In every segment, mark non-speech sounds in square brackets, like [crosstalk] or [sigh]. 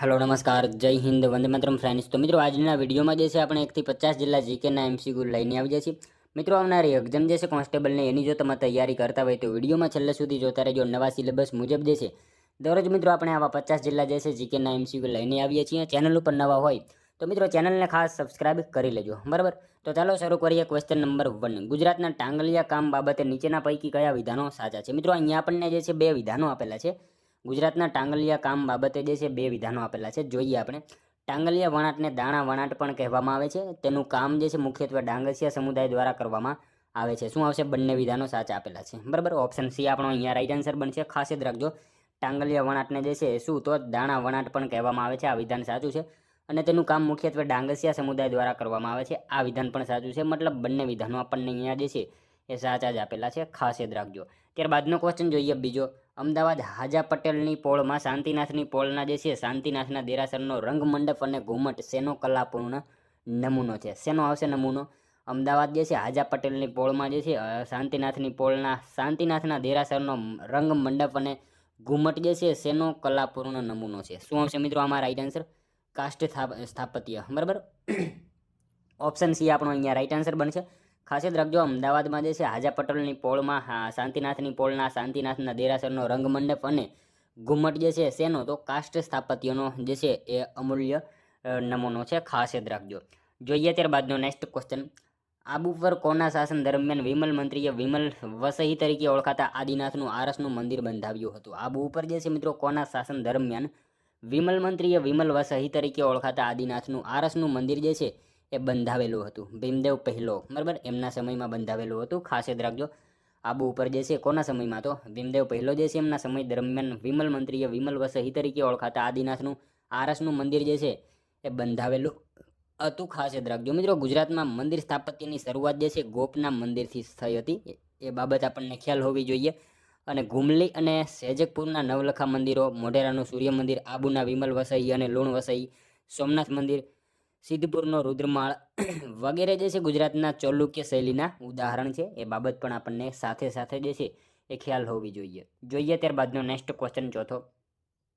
Hello નમસ્કાર. જય Hind. Vande Mataram friends તો મિત્રો, આજના વિડીયોમાં જે છે, આપણે એકથી પચાસ જિલ્લા જીકેના એમસીક્યુ લઈને આવી જઈએ છીએ. મિત્રો, આવનારી એક્ઝામ જે છે કોન્સ્ટેબલને એની જો તમે તૈયારી કરતા હોય તો વિડીયોમાં છેલ્લે સુધી જોતા રહેજો. નવા સિલેબસ મુજબ જે છે, દરરોજ મિત્રો, આપણે આવા પચાસ જિલ્લા જે છે જીકેના એમસીક્યુ લઈને આવીએ છીએ. ચેનલ ઉપર નવા હોય તો મિત્રો ચેનલને ખાસ સબસ્ક્રાઇબ કરી લેજો. બરાબર? તો ચાલો શરૂ કરીએ ક્વેશ્ચન નંબર વન ગુજરાતના ટાંગલિયા કામ બાબતે નીચેના પૈકી કયા વિધાનો સાચા છે? મિત્રો, અહીંયા આપણને જે છે, બે વિધાનો આપેલા છે. ગુજરાતના ટાંગલિયા કામ બાબતે જે છે બે વિધાનો આપેલા છે. જોઈએ આપણે. ટાંગલિયા વણાટને દાણા વણાટ પણ કહેવામાં આવે છે. તેનું કામ જે છે મુખ્યત્વે ડાંગસિયા સમુદાય દ્વારા કરવામાં આવે છે. શું આવશે? બંને વિધાનો સાચા આપેલા છે. બરાબર? ઓપ્શન સી આપણો અહીંયા રાઈટ આન્સર બનશે. ખાસ યાદ રાખજો. ટાંગલિયા વણાટને જે છે શું? તો દાણા વણાટ પણ કહેવામાં આવે છે. આ વિધાન સાચું છે. અને તેનું કામ મુખ્યત્વે ડાંગસિયા સમુદાય દ્વારા કરવામાં આવે છે. આ વિધાન પણ સાચું છે. મતલબ બંને વિધાનો આપણને અહીંયા જે છે એ સાચા જ આપેલા છે. ખાસ યાદ રાખજો. ત્યારબાદનો ક્વેશ્ચન જોઈએ બીજો. અમદાવાદ હાજા પટેલની પોળમાં શાંતિનાથની પોળના જે છે, શાંતિનાથના દેરાસરનો રંગમંડપ અને ઘુમટ શેનો કલાપૂર્ણ નમૂનો છે? શેનો આવશે નમૂનો? અમદાવાદ જે છે, હાજા પટેલની પોળમાં જે છે શાંતિનાથની પોળના, શાંતિનાથના દેરાસરનો રંગ મંડપ અને ઘુમટ જે છે, શેનો કલાપૂર્ણ નમૂનો છે? શું આવશે મિત્રો આમાં રાઈટ આન્સર કાષ્ઠ સ્થાપ- સ્થાપત્ય. બરાબર? [coughs] ઓપ્શન સી આપણો અહીંયા રાઈટ આન્સર બનશે. ખાસ યાદ રાખજો, અમદાવાદમાં જે છે, હાજા પટેલની પોળમાં શાંતિનાથની પોળના, શાંતિનાથના દેરાસરનો રંગમંડપ અને ઘુમ્મટ જે છે, શેનો? તો કાષ્ટ સ્થાપત્યનો જે છે, એ અમૂલ્ય નમૂનો છે. ખાસ યાદ રાખજો. જોઈએ ત્યારબાદનો નેક્સ્ટ ક્વેશ્ચન આબુ પર કોના શાસન દરમિયાન વિમલ મંત્રીએ વિમલ વસહી તરીકે ઓળખાતા આદિનાથનું આરસનું મંદિર બંધાવ્યું હતું? આબુ ઉપર જે છે મિત્રો, કોના શાસન દરમિયાન વિમલ મંત્રીએ વિમલ વસહી તરીકે ઓળખાતા આદિનાથનું આરસનું મંદિર જે છે એ બંધાવેલું હતું. ભીમદેવ પહેલો, બરાબર? એમના સમયમાં બંધાવેલું હતું. ખાસ યાદ રાખજો, આબુ ઉપર જે છે, કોના સમયમાં તો? ભીમદેવ પહેલો જે છે, એમના સમય દરમિયાન વિમલ મંત્રીએ વિમલ વસઈ તરીકે ઓળખાતા આદિનાથનું, આરસનું મંદિર જે છે, એ બંધાવેલું હતું. ખાસ યાદ રાખજો મિત્રો, ગુજરાતમાં મંદિર સ્થાપત્યની શરૂઆત જે છે, ગોપના મંદિરથી થઈ હતી. એ બાબત આપણને ખ્યાલ હોવી જોઈએ. અને ગુમલી અને સેજકપુરના નવલખા મંદિરો, મોઢેરાનું સૂર્ય મંદિર આબુના વિમલ વસઈ અને લુણ વસઈ સોમનાથ મંદિર સિદ્ધપુરનો રુદ્રમાળ [coughs] વગેરે જે છે ગુજરાતના ચૌલુક્ય શૈલીના ઉદાહરણ છે, એ બાબત પણ આપણને સાથે સાથે જે છે એ ખ્યાલ હોવી જોઈએ. જોઈએ ત્યારબાદનો નેક્સ્ટ ક્વેશ્ચન ચોથો.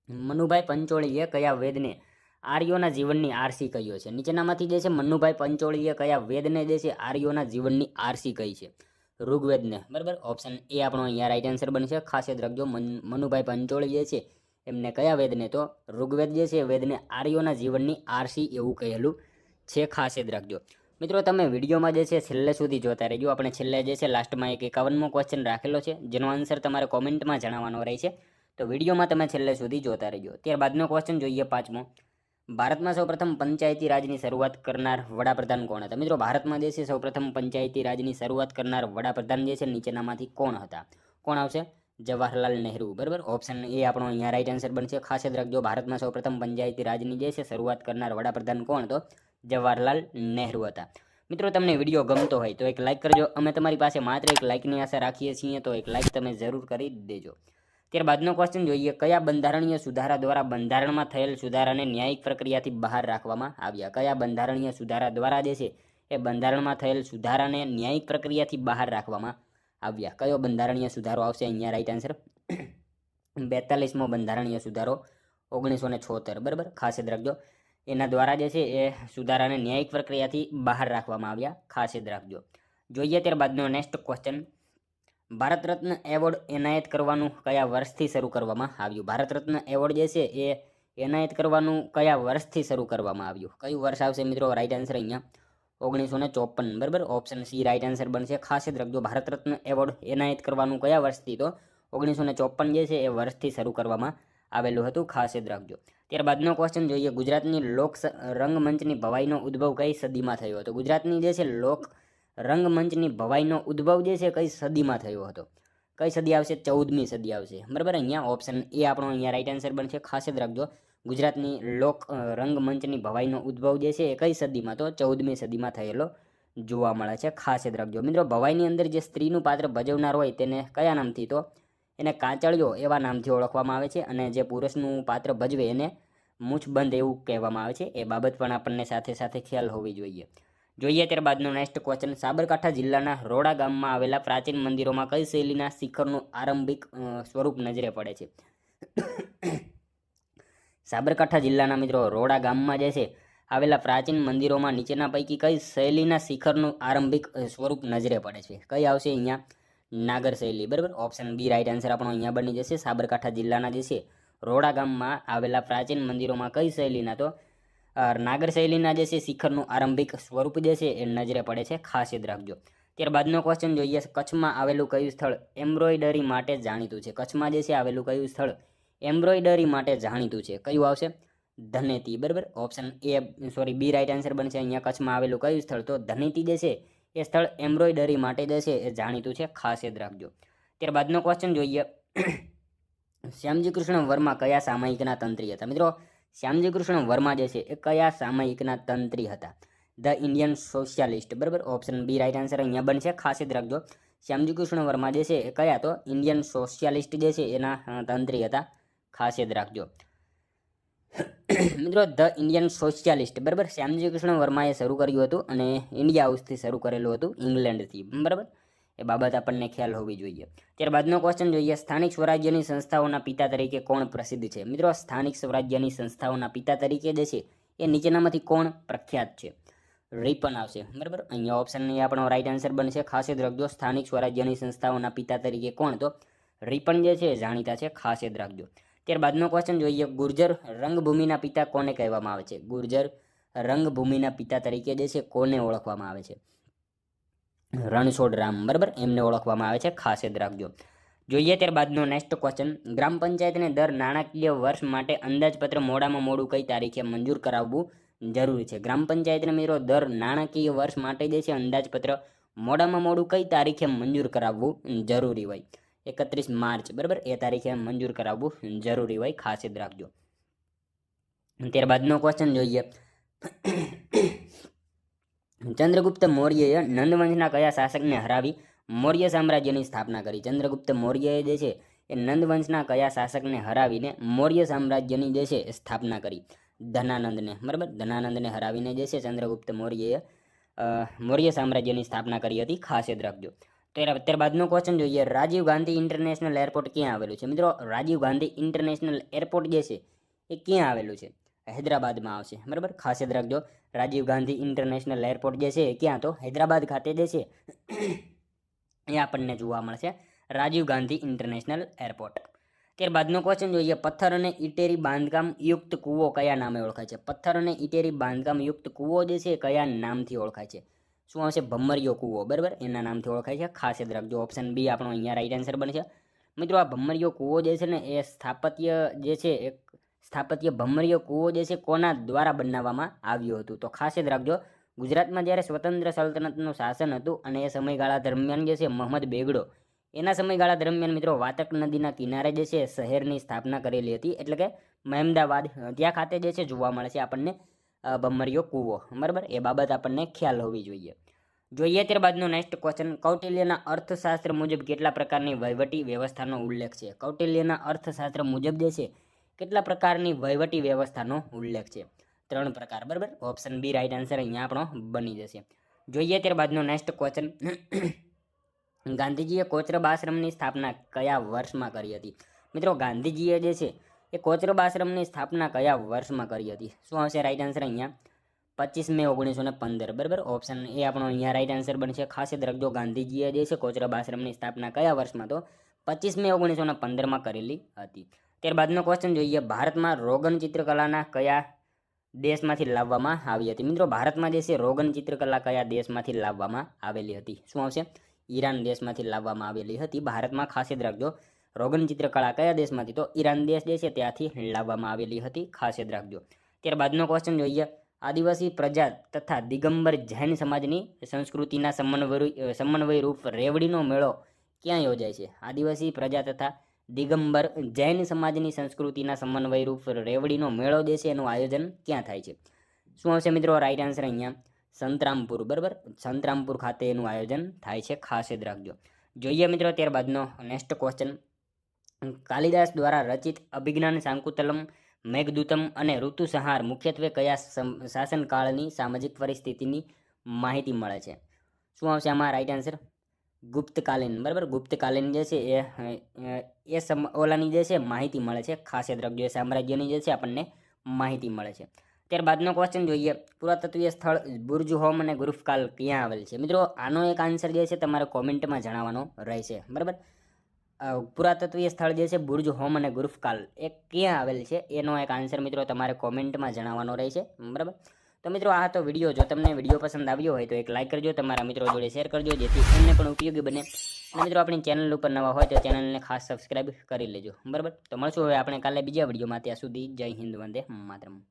મનુભાઈ પંચોળીએ કયા વેદને આર્યોના જીવનની આરસી કહ્યો છે? નીચેનામાંથી જે છે મનુભાઈ પંચોળીએ કયા વેદને જે છે આર્યોના જીવનની આરસી કહી છે? ઋગ્વેદને. બરાબર? ઓપ્શન એ આપણો અહીંયા રાઈટ આન્સર બનશે. ખાસ યાદ રાખજો, મન- મનુભાઈ પંચોળી જે છે એમને કયા વેદને? તો ઋગ્વેદ જે છે વેદને આર્યોના જીવનની આરસી એવું કહેલું છે, ખાસ યાદ રાખજો. મિત્રો, તમે વિડીયોમાં જે છે, છેલ્લે સુધી જોતા રહેજો. આપણે છેલ્લે જે છે, લાસ્ટમાં એક એકાવનમો ક્વેશ્ચન રાખેલો છે, જેનો આન્સર તમારે કોમેન્ટમાં જણાવવાનો રહે છે. તો વિડીયોમાં તમે છેલ્લે સુધી જોતા રહેજો. ત્યારબાદનો ક્વેશ્ચન જોઈએ પાંચમો. ભારતમાં સૌપ્રથમ પંચાયતી રાજની શરૂઆત કરનાર વડાપ્રધાન કોણ હતા? મિત્રો, ભારતમાં જે છે, સૌપ્રથમ પંચાયતી રાજની શરૂઆત કરનાર વડાપ્રધાન જે છે, નીચેનામાંથી કોણ હતા? કોણ આવશે? જવાહરલાલ નહેરુ, બરાબર? ઓપ્શન એ આપણો અહીંયા રાઈટ આન્સર બનશે. ખાસ યાદ રાખજો, ભારતમાં સૌપ્રથમ પંચાયતી રાજની જે છે, શરૂઆત કરનાર વડાપ્રધાન કોણ? તો જવાહરલાલ નહેરુ હતા. મિત્રો, તમને વીડિયો ગમતો હોય તો એક લાઇક કરજો. અમે તમારી પાસે માત્ર એક લાઇકની આશા રાખીએ છીએ, તો એક લાઇક તમે જરૂર કરી દેજો. ત્યારબાદનો ક્વેશ્ચન જોઈએ, કયા બંધારણીય સુધારા દ્વારા બંધારણમાં થયેલ સુધારાને ન્યાયિક પ્રક્રિયાથી બહાર રાખવામાં આવ્યા? કયા બંધારણીય સુધારા દ્વારા જે છે, એ બંધારણમાં થયેલ સુધારાને ન્યાયિક પ્રક્રિયાથી બહાર રાખવામાં આવ્યા. કયો બંધારણીય સુધારો આવશે? અહીંયા રાઈટ આન્સર [clears throat] બેતાલીસમો બંધારણીય સુધારો, ઓગણીસો ને છોતેર. બરાબર? ખાસ યાદ રાખજો. એના દ્વારા જે છે એ સુધારાને ન્યાયિક પ્રક્રિયાથી બહાર રાખવામાં આવ્યા. ખાસ યાદ રાખજો. જોઈએ ત્યારબાદનો next question Bharat Ratna award એનાયત કરવાનું કયા વર્ષથી શરૂ કરવામાં આવ્યું? ભારત રત્ન એવોર્ડ જે છે એ એનાયત કરવાનું કયા વર્ષથી શરૂ કરવામાં આવ્યું? કયું વર્ષ આવશે મિત્રો? રાઈટ આન્સર અહીંયા. ઓગણીસો ને ચોપન, બરાબર? ઓપ્શન સી રાઈટ આન્સર બનશે. ખાસ યાદ રાખજો, ભારત રત્ન એવોર્ડ એનાયત કરવાનું કયા વર્ષથી? તો ઓગણીસો ને ચોપન જે છે, એ વર્ષથી શરૂ કરવામાં આવેલું હતું. ખાસ યાદ રાખજો. ત્યારબાદનો ક્વેશ્ચન જોઈએ. ગુજરાતની લોક રંગમંચની ભવાઈનો ઉદ્ભવ કઈ સદીમાં થયો હતો? ગુજરાતની જે છે, લોક રંગમંચની ભવાઈનો ઉદ્ભવ જે છે, કઈ સદીમાં થયો હતો? કઈ સદી આવશે? ચૌદમી સદી આવશે. બરાબર? અહીંયા ઓપ્શન એ આપણો અહીંયા રાઈટ આન્સર બનશે. ખાસ યાદ રાખજો. ગુજરાતની લોક રંગમંચની ભવાઈનો ઉદ્ભવ જે છે એ કઈ સદીમાં તો ચૌદમી સદીમાં થયેલો જોવા મળે છે. ખાસ યાદ રાખજો. મિત્રો, ભવાઈની અંદર જે સ્ત્રીનું પાત્ર ભજવનાર હોય તેને કયા નામથી તો એને કાંચળિયો એવા નામથી ઓળખવામાં આવે છે અને જે પુરુષનું પાત્ર ભજવે એને મૂછબંધ એવું કહેવામાં આવે છે. એ બાબત પણ આપણને સાથે સાથે ખ્યાલ હોવી જોઈએ. જોઈએ ત્યારબાદનો નેક્સ્ટ ક્વેશ્ચન સાબરકાંઠા જિલ્લાના રોડા ગામમાં આવેલા પ્રાચીન મંદિરોમાં કઈ શૈલીના શિખરનું આરંભિક સ્વરૂપ નજરે પડે છે? સાબરકાંઠા જિલ્લાના મિત્રો રોડા ગામમાં જે છે, આવેલા પ્રાચીન મંદિરોમાં નીચેના પૈકી કઈ શૈલીના શિખરનું આરંભિક સ્વરૂપ નજરે પડે છે? કઈ આવશે અહીંયા? નાગર શૈલી, બરાબર? ઓપ્શન બી રાઇટ આન્સર આપણો અહીંયા બની જશે. સાબરકાંઠા જિલ્લાના જે છે, રોડા ગામમાં આવેલા પ્રાચીન મંદિરોમાં કઈ શૈલીના તો નાગર શૈલીના જે છે, શિખરનું આરંભિક સ્વરૂપ જે છે, એ નજરે પડે છે. ખાસ યાદ રાખજો. ત્યારબાદનો ક્વેશ્ચન જોઈએ. કચ્છમાં આવેલું કયું સ્થળ એમ્બ્રોઇડરી માટે જાણીતું છે? કચ્છમાં જે છે, આવેલું કયું સ્થળ એમ્બ્રોઇડરી માટે જાણીતું છે. કયું આવશે? ધનેતી, બરાબર? Option A sorry B right answer બનશે. અહીંયા કચ્છમાં આવેલું કયું સ્થળ? તો ધનેતી જે છે, એ સ્થળ એમ્બ્રોઇડરી માટે જે છે, એ જાણીતું છે. ખાસ યાદ રાખજો. ત્યારબાદનો ક્વેશ્ચન જોઈએ. શ્યામજી કૃષ્ણ વર્મા કયા સામાયિકના તંત્રી હતા? મિત્રો શ્યામજી કૃષ્ણ વર્મા જે છે, એ કયા સામાયિકના તંત્રી હતા? ધ ઇન્ડિયન સોશિયાલિસ્ટ બરાબર? ઓપ્શન બી રાઇટ આન્સર અહીંયા બનશે. ખાસ યાદ રાખજો. શ્યામજી કૃષ્ણ વર્મા જે છે, એ કયા? તો ઇન્ડિયન સોશિયાલિસ્ટ જે છે, એના તંત્રી હતા. ખાસ યાદ રાખજો. મિત્રો, ધ ઇન્ડિયન સોશિયાલિસ્ટ, બરાબર? શ્યામજી કૃષ્ણ વર્માએ શરૂ કર્યું હતું અને ઇન્ડિયા હાઉસથી શરૂ કરેલું હતું, ઇંગ્લેન્ડથી, બરાબર? એ બાબત આપણને ખ્યાલ હોવી જોઈએ. ત્યારબાદનો ક્વેશ્ચન જોઈએ, સ્થાનિક સ્વરાજ્યની સંસ્થાઓના પિતા તરીકે કોણ પ્રસિદ્ધ છે? મિત્રો, સ્થાનિક સ્વરાજ્યની સંસ્થાઓના પિતા તરીકે જે છે, એ નીચેનામાંથી કોણ પ્રખ્યાત છે? રિપન આવશે, બરાબર? અહીંયા ઓપ્શન એ આપણો રાઈટ આન્સર બનશે. ખાસ યાદ રાખજો, સ્થાનિક સ્વરાજ્યની સંસ્થાઓના પિતા તરીકે કોણ? તો રિપન જે છે જાણીતા છે ખાસ યાદ રાખજો. ત્યારબાદનો ક્વેશ્ચન જોઈએ. ગુર્જર રંગભૂમિના પિતા કોને કહેવામાં આવે છે? ગુર્જર રંગભૂમિના પિતા તરીકે જે છે, કોને ઓળખવામાં આવે છે? રણછોડ રામ, બરાબર? એમને ઓળખવામાં આવે છે. ખાસ યાદ રાખજો. જોઈએ ત્યારબાદનો નેક્સ્ટ ક્વેશ્ચન ગ્રામ પંચાયતને દર નાણાકીય વર્ષ માટે અંદાજપત્ર મોડામાં મોડું કઈ તારીખે મંજૂર કરાવવું જરૂરી છે? ગ્રામ પંચાયતને મિત્રો, દર નાણાકીય વર્ષ માટે જે છે, અંદાજપત્ર મોડામાં મોડું કઈ તારીખે મંજૂર કરાવવું જરૂરી હોય? એકત્રીસ માર્ચ, બરાબર? એ તારીખે મંજૂર કરાવવું જરૂરી હોય, ખાસ યાદ રાખજો. ત્યારબાદનો ક્વેશ્ચન જોઈએ. ચંદ્રગુપ્ત મૌર્યએ નંદવંશના કયા શાસકને હરાવી મૌર્ય સામ્રાજ્યની સ્થાપના કરી? ચંદ્રગુપ્ત મૌર્યએ જે છે, એ નંદવંશના કયા શાસકને હરાવીને મૌર્ય સામ્રાજ્યની જે છે સ્થાપના કરી? ધનાનંદને, બરાબર? ધનાનંદને હરાવીને જે છે, ચંદ્રગુપ્ત મૌર્યએ મૌર્ય સામ્રાજ્યની સ્થાપના કરી હતી, ખાસ યાદ રાખજો. ત્યાર ત્યારબાદનો ક્વેશ્ચન જોઈએ. રાજીવ ગાંધી ઇન્ટરનેશનલ એરપોર્ટ ક્યાં આવેલું છે? મિત્રો, રાજીવ ગાંધી ઇન્ટરનેશનલ એરપોર્ટ જે છે, એ ક્યાં આવેલું છે? હૈદરાબાદમાં આવશે. બરાબર? ખાસ યાદ રાખજો. રાજીવ ગાંધી ઇન્ટરનેશનલ એરપોર્ટ જે છે ક્યાં? તો હૈદરાબાદ ખાતે જે છે, એ આપણને જોવા મળશે. રાજીવ ગાંધી ઇન્ટરનેશનલ એરપોર્ટ ત્યારબાદનો ક્વેશ્ચન જોઈએ. પથ્થર અને ઇટેરી બાંધકામ યુક્ત કૂવો કયા નામે ઓળખાય છે? પથ્થર અને ઇટેરી બાંધકામ યુક્ત કૂવો જે છે કયા નામથી ઓળખાય છે? શું આવશે ભમ્મરિયો કૂવો, બરાબર? એના નામથી ઓળખાય છે. ખાસ યાદ રાખજો ઓપ્શન બી આપણો અહીંયા રાઈટ આન્સર બનશે. મિત્રો, આ ભમ્મરિયો કૂવો જે છે ને, એ સ્થાપત્ય જે છે એક સ્થાપત્ય ભમ્મરિયો કૂવો જે છે, કોના દ્વારા બનાવવામાં આવ્યું હતું? તો ખાસ યાદ રાખજો, ગુજરાતમાં જ્યારે સ્વતંત્ર સલ્તનતનું શાસન હતું અને એ સમયગાળા દરમિયાન જે છે, મોહમ્મદ બેગડો, એના સમયગાળા દરમિયાન મિત્રો, વાતક નદીના કિનારે જે છે, શહેરની સ્થાપના કરેલી હતી. એટલે કે મહેમદાવાદ ત્યાં ખાતે જે છે, જોવા મળે છે આપણને. ભમરિયો કૂવો. બરાબર? એ બાબત આપણને ખ્યાલ હોવી જોઈએ. જોઈએ ત્યારબાદનો નેક્સ્ટ ક્વેશ્ચન કૌટિલ્યના અર્થશાસ્ત્ર મુજબ કેટલા પ્રકારની વહીવટી વ્યવસ્થાનો ઉલ્લેખ છે? કૌટિલ્યના અર્થશાસ્ત્ર મુજબ જે છે, કેટલા પ્રકારની વહીવટી વ્યવસ્થાનો ઉલ્લેખ છે? ત્રણ પ્રકાર. બરાબર? ઓપ્શન બી રાઈટ આન્સર અહીંયા આપણો બની જશે. જોઈએ ત્યારબાદનો નેક્સ્ટ ક્વેશ્ચન [coughs] ગાંધીજીએ કોચરબ આશ્રમની સ્થાપના કયા વર્ષમાં કરી હતી? મિત્રો, ગાંધીજીએ જે છે એ કોચરબ આશ્રમની સ્થાપના કયા વર્ષમાં કરી હતી? શું આવશે રાઈટ આન્સર અહીંયા? પચીસ મે ઓગણીસો ને પંદર, બરાબર? ઓપ્શન એ આપણો અહીંયા રાઈટ આન્સર બનશે. ખાસ યાદ રાખજો, ગાંધીજીએ જે છે કોચરબ આશ્રમની સ્થાપના કયા વર્ષમાં તો? પચીસ મે ઓગણીસો ને પંદરમાં કરેલી હતી. ત્યારબાદનો ક્વેશ્ચન જોઈએ, ભારતમાં રોગન ચિત્રકલાના કયા દેશમાંથી લાવવામાં આવી હતી? મિત્રો, ભારતમાં જે છે રોગન ચિત્રકલા કયા દેશમાંથી લાવવામાં આવેલી હતી? શું આવશે? ઈરાન દેશમાંથી લાવવામાં આવેલી હતી. ભારતમાં ખાસ યાદ રાખજો રોગન ચિત્રકળા કયા દેશમાંથી? તો ઈરાન દેશ જે છે ત્યાંથી લાવવામાં આવેલી હતી. ખાસ યાદ રાખજો. ત્યારબાદનો ક્વેશ્ચન જોઈએ. આદિવાસી પ્રજા તથા દિગંબર જૈન સમાજની સંસ્કૃતિના સમન્વય સમન્વય રૂપ રેવડીનો મેળો ક્યાં યોજાય છે? આદિવાસી પ્રજા તથા દિગંબર જૈન સમાજની સંસ્કૃતિના સમન્વય રૂપ રેવડીનો મેળો જે છે એનું આયોજન ક્યાં થાય છે? શું આવશે મિત્રો? રાઈટ આન્સર અહીંયા. સંતરામપુર. બરાબર? સંતરામપુર ખાતે એનું આયોજન થાય છે. ખાસ યાદ રાખજો. જોઈએ મિત્રો ત્યારબાદનો નેક્સ્ટ ક્વેશ્ચન કાલિદાસ દ્વારા રચિત અભિજ્ઞાન શાંકુતલમ મેઘદૂતમ અને ઋતુસંહાર મુખ્યત્વે કયા શાસનકાળની સામાજિક પરિસ્થિતિની માહિતી મળે છે? શું આવશે આમાં? રાઈટ આન્સર ગુપ્તકાલીન. બરાબર? ગુપ્તકાલીન જે છે એ એ સમ, ઓલાની જે છે માહિતી મળે છે. ખાસિયત એ સામ્રાજ્યની જે છે આપણને માહિતી મળે છે. ત્યારબાદનો ક્વેશ્ચન જોઈએ. પુરાતત્વીય સ્થળ બુર્જ, હોમ અને ગુરુફકાલ ક્યાં આવેલ છે? મિત્રો, આનો એક આન્સર જે છે તમારે કોમેન્ટમાં જણાવવાનો રહેશે. બરાબર? પુરાતત્વીય સ્થળ જે છે, બુર્જ હોમ અને ગુરુફકાલ એ ક્યાં આવેલ છે? એનો એક આન્સર મિત્રો તમારે કોમેન્ટમાં જણાવવાનો રહેશે. બરાબર? તો મિત્રો, આ તો વીડિયો. જો તમને વીડિયો પસંદ આવ્યો હોય તો એક લાઇક કરજો, તમારા મિત્રો જોડે શેર કરજો, જેથી એમને પણ ઉપયોગી બને. અને મિત્રો, આપણી ચેનલ ઉપર નવા હોય તો ચેનલને ખાસ સબસ્ક્રાઇબ કરી લેજો. બરાબર? તો મળશું હવે આપણે કાલે બીજા વિડીયોમાં. ત્યાં સુધી જય હિન્દ, વંદે માતરમ.